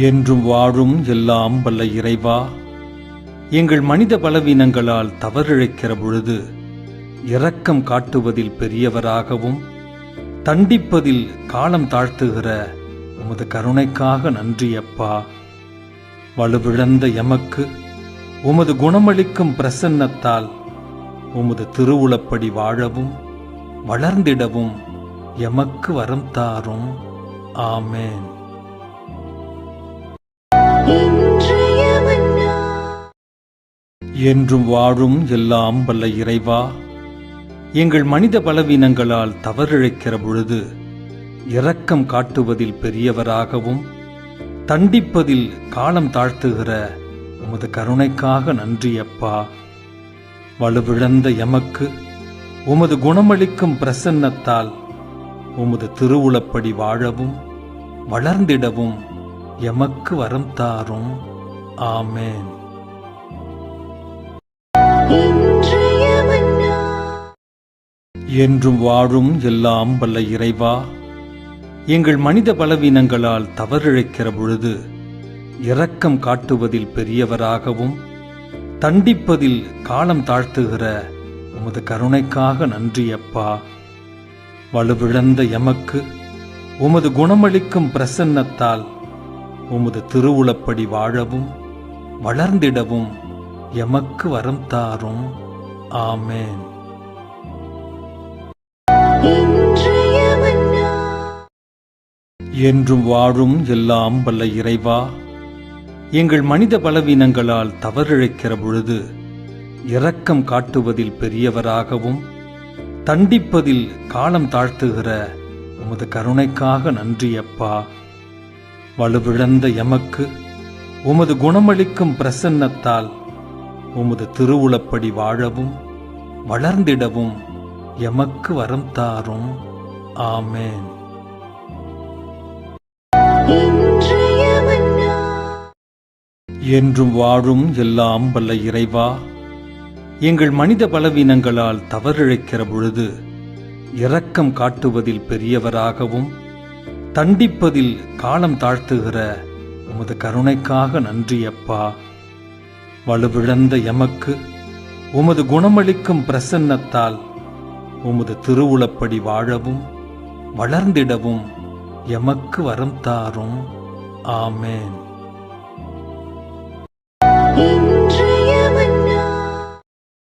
என்றும் வாழும் எல்லாம் வல்ல இறைவா எங்கள் மனித பலவீனங்களால் தவறிழைக்கிற பொழுது இரக்கம் காட்டுவதில் பெரியவராகவும் தண்டிப்பதில் காலம் தாழ்த்துகிற உமது கருணைக்காக நன்றி அப்பா. வலுவிழந்த எமக்கு உமது குணமளிக்கும் பிரசன்னத்தால் உமது திருவுளப்படி வாழவும் வளர்ந்திடவும் எமக்கு வரம் தாரும். ஆமேன். என்றும் வாழும் எல்லாம் வல்ல இறைவா எங்கள் மனித பலவீனங்களால் தவறிழைக்கிற பொழுது இரக்கம் காட்டுவதில் பெரியவராகவும் தண்டிப்பதில் காலம் தாழ்த்துகிற உமது கருணைக்காக நன்றி அப்பா வலுவிழந்த எமக்கு உமது குணமளிக்கும் பிரசன்னத்தால் உமது திருவுளப்படி வாழவும் வளர்ந்திடவும் எமக்கு வரம் தாரும். ஆமேன். என்றும் வாழும் எல்லாம் வல்ல இறைவா எங்கள் மனித பலவீனங்களால் தவறிழைக்கிற பொழுது இரக்கம் காட்டுவதில் பெரியவராகவும் தண்டிப்பதில் காலம் தாழ்த்துகிற உமது கருணைக்காக நன்றி அப்பா வலுவிழந்த எமக்கு உமது குணமளிக்கும் பிரசன்னத்தால் உமது திருவுளப்படி வாழவும் வளர்ந்திடவும் எமக்கு வரம் தாரும். ஆமேன். என்றும் வாழும் எல்லாம் வல்ல இறைவா எங்கள் மனித பலவீனங்களால் தவறிழைக்கிற பொழுது இரக்கம் காட்டுவதில் பெரியவராகவும் தண்டிப்பதில் காலம் தாழ்த்துகிற உமது கருணைக்காக நன்றி அப்பா வலுவிழந்த எமக்கு உமது குணமளிக்கும் பிரசன்னத்தால் உமது திருவுளப்படி வாழவும் வளர்ந்திடவும் எமக்கு வரம் தாரும். ஆமேன். என்றும் வாழும் எல்லாம் வல்ல இறைவா எங்கள் மனித பலவீனங்களால் தவறிழைக்கிற பொழுது இரக்கம் காட்டுவதில் பெரியவராகவும் தண்டிப்பதில் காலம் தாழ்த்துகிற உமது கருணைக்காக நன்றி அப்பா வலுவிழந்த எமக்கு உமது குணமளிக்கும் பிரசன்னத்தால் உமது திருவுளப்படி வாழவும் வளர்ந்திடவும் எமக்கு வரம் தாரும். ஆமேன்.